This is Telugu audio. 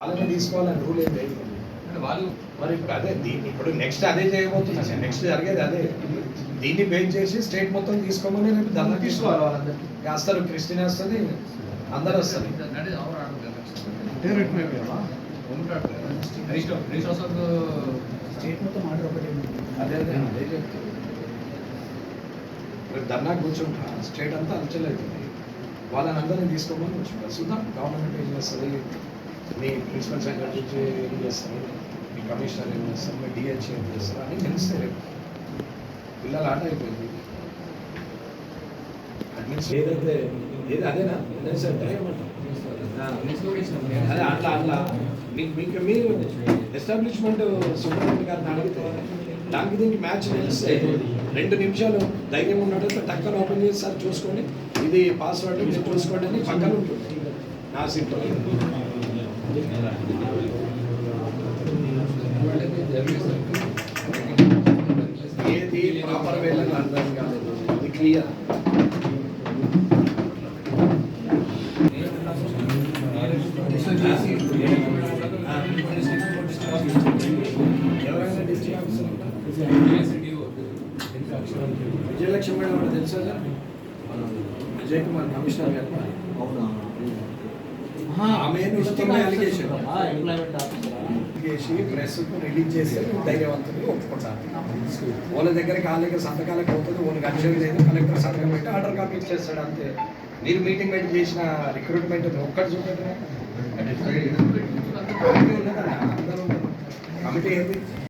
వాళ్ళని తీసుకోవాలని రూల్ ఏం లేదు. అంటే వాళ్ళు మరి ఇప్పుడు అదే దీన్ని ఇప్పుడు నెక్స్ట్ అదే చేయబోతున్నా సార్ నెక్స్ట్ జరిగేది అదే. దీన్ని బేస్ చేసి స్టేట్ మొత్తం తీసుకోమని రేపు ధర్నా తీసుకోవాలి వాళ్ళందరికీ. వస్తారు క్రిస్టియన్ వస్తుంది అందరు వస్తారు స్టేట్ మొత్తం ఆర్డర్ ఒకటి అదే అదే అదే. చెప్తాను రేపు ధర్నా కూర్చుంటా. స్టేట్ అంతా అలచల్ అవుతుంది వాళ్ళని అందరినీ తీసుకోమని కూర్చుంటా చూద్దాం గవర్నమెంట్ ఏం చేస్తుంది మీ ప్రిన్సిపల్ సెక్రటరీ ఏం చేస్తారు? మీ కమిషనర్ ఏం చేస్తారు? మీ డిహెచ్ ఏం చేస్తారు? అని తెలుస్తాయి రేపు. పిల్లలు ఆట అయిపోయింది. అడ్మినిస్ట్రేషన్ ఏదైతే ఏది అదేనా అదే సార్ ఏమంటారు అదే అట్లా అట్లా. మీకు మీకు మీరు ఎస్టాబ్లిష్మెంట్ సూపరింటెండెంట్ గారిని అడిగితే దానికి దీనికి మ్యాచ్ తెలిస్తే రెండు నిమిషాలు ధైర్యం ఉన్నట్టు టక్కన ఓపెన్ చేసి సార్ చూసుకోండి. ఇది పాస్వర్డ్ మీరు చూసుకోండి అని పక్కన ఉంటుంది. నా సీట్లో ఏది ప్రాపర్ వేలని అర్థం కాలేదు అది క్లియర్ ఎవరైనా డిస్ట్రిక్ట్ ఆఫీసర్ ఉంటారా? విజయలక్ష్మి మేడం అంటే తెలుసా సార్ మన విజయ్ కుమార్ కమిషనర్ గారు అవునా ఆమె చేసి ప్రెస్కు రిలీజ్ ధైర్యవంతులు వాళ్ళ దగ్గరికి దగ్గర సంతకాలకు అవుతుంది వాళ్ళకి వచ్చేది లేదు కలెక్టర్ సంతకం పెట్టి ఆర్డర్ కాపీ ఇచ్చేస్తాడు అంతే. మీరు మీటింగ్ పెట్టి చేసిన రిక్రూట్మెంట్ ఒక్కటి చూడండి కమిటీ ఏంది?